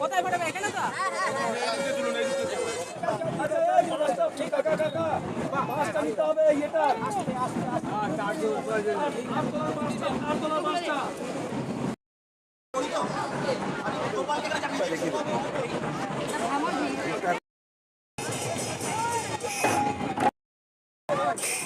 কোথায় ফোটাবে এখানে তো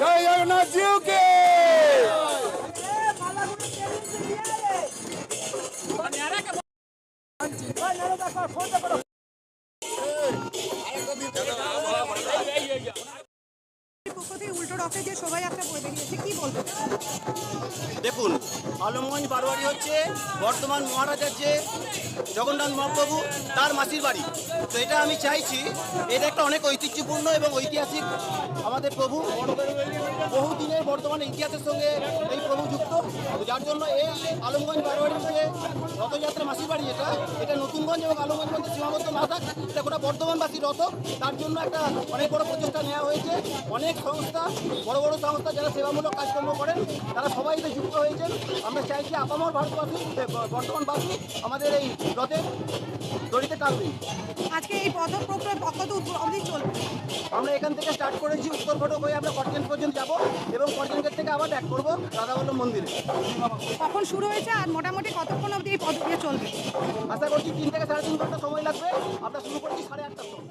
জয় জগন্নাথ জিউকে উল্টো দেখুন, আলমগঞ্জ বারোয়ারি হচ্ছে বর্তমান মহারাজার যে জগন্নাথ মহাপ্রভু, তার মাসির বাড়ি। তো এটা আমি চাইছি, এটা একটা অনেক ঐতিহ্যপূর্ণ এবং ঐতিহাসিক আমাদের প্রভু। বহু দিনের বর্তমান ইতিহাসের সঙ্গে এই প্রভু যুক্ত। যার জন্য এই আলমগঞ্জ বারোয়ারির যে রথযাত্রা মাসির বাড়ি এটা এটা নতুনগঞ্জ এবং আলমগঞ্জ মধ্যে সীমাবদ্ধ না থাক, এটা গোটা বর্ধমানবাসী রথ। তার জন্য একটা অনেক বড় প্রচেষ্টা নেওয়া হয়েছে। অনেক সংস্থা বড় বড় সংস্থা যারা সেবামূলক কাজকর্ম করেন তারা সবাই এতে যুক্ত হয়েছেন। আমরা চাইছি আপামর ভারতবাসী বর্তমানবাসী আমাদের এই রথে দড়িতে টানবেন আজকে এই পথ প্রক্রিয়া কত অবধি চলবে। আমরা এখান থেকে স্টার্ট করেছি উত্তর ফটক হয়ে আমরা কটগেট পর্যন্ত যাব এবং কটগেট গেট থেকে আবার ব্যাক করব রাধাবল্লভ মন্দিরে। কখন শুরু হয়েছে আর মোটামুটি কতক্ষণ অবধি এই পথ দিয়ে চলবে? আশা করছি তিন থেকে সাড়ে তিন ঘণ্টা সময় লাগবে। আমরা শুরু করছি সাড়ে আটটার সময়।